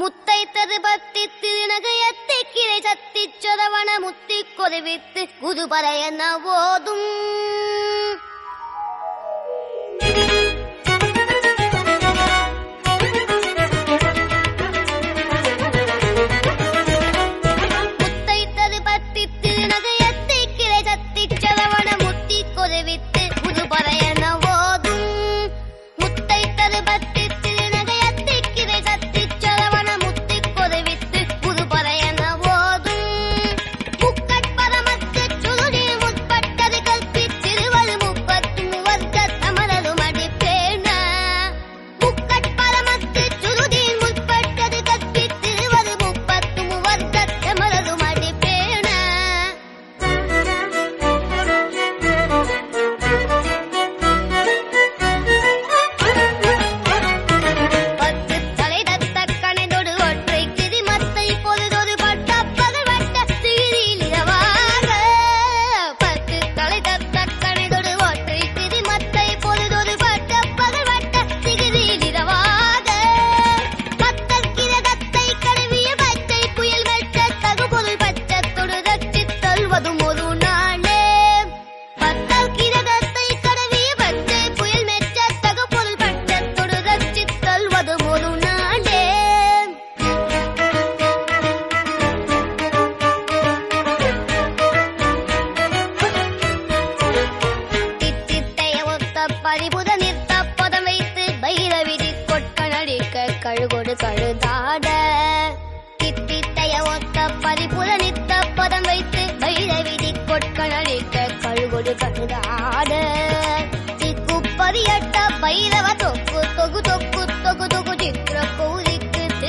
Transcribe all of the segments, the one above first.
മുത്തൈത്തത് പത്തി തിരുനകയത്തിക്കിരെ ചത്തിച്ചൊരവണ മുത്തിക്കൊരുവിത്ത് ഗുരു കുതുപറയെന്ന പോതും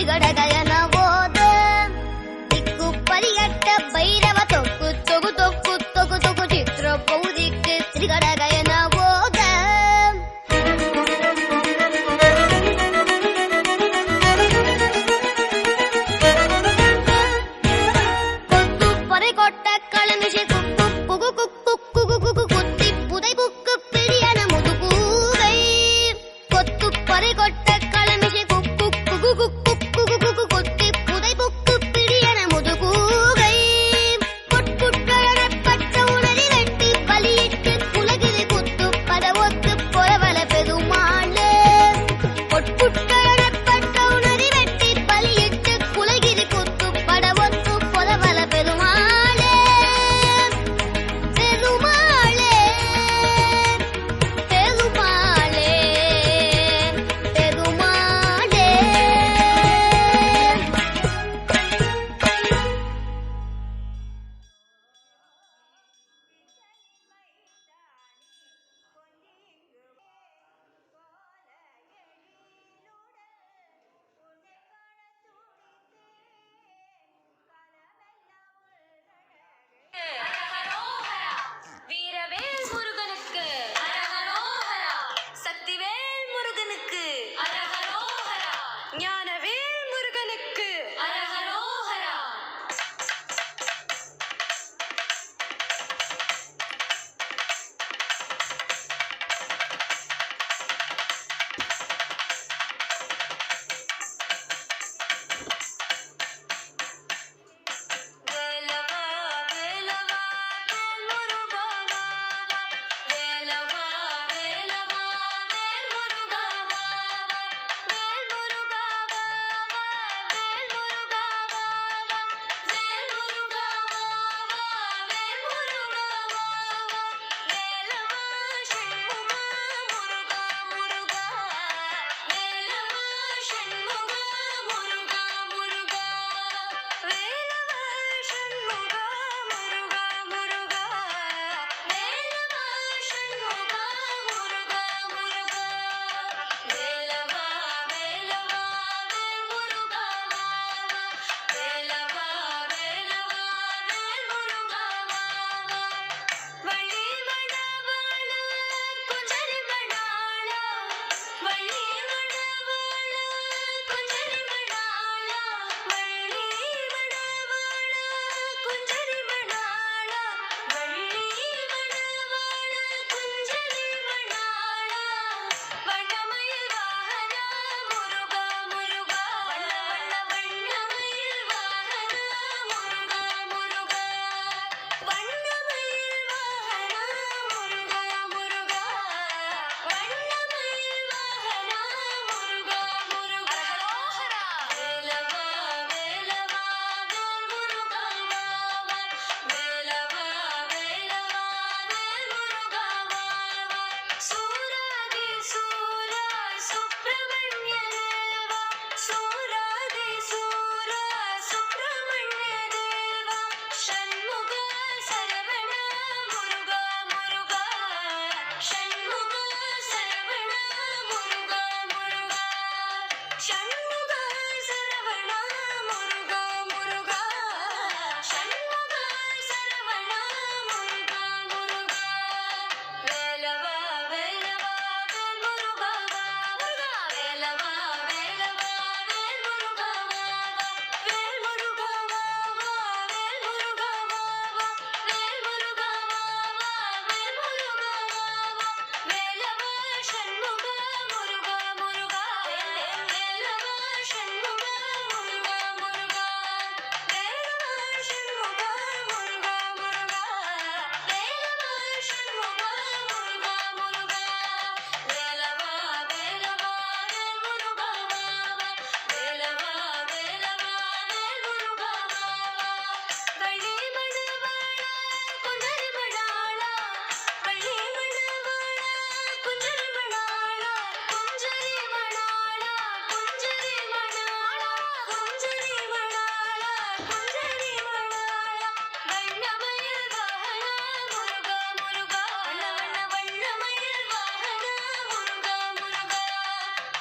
ಗಡಗಡ ഞാൻ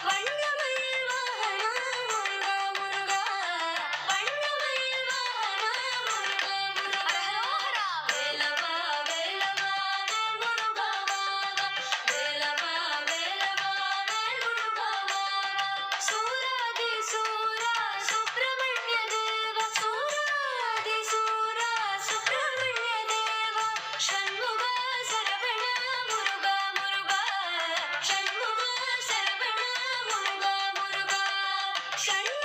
like Shiny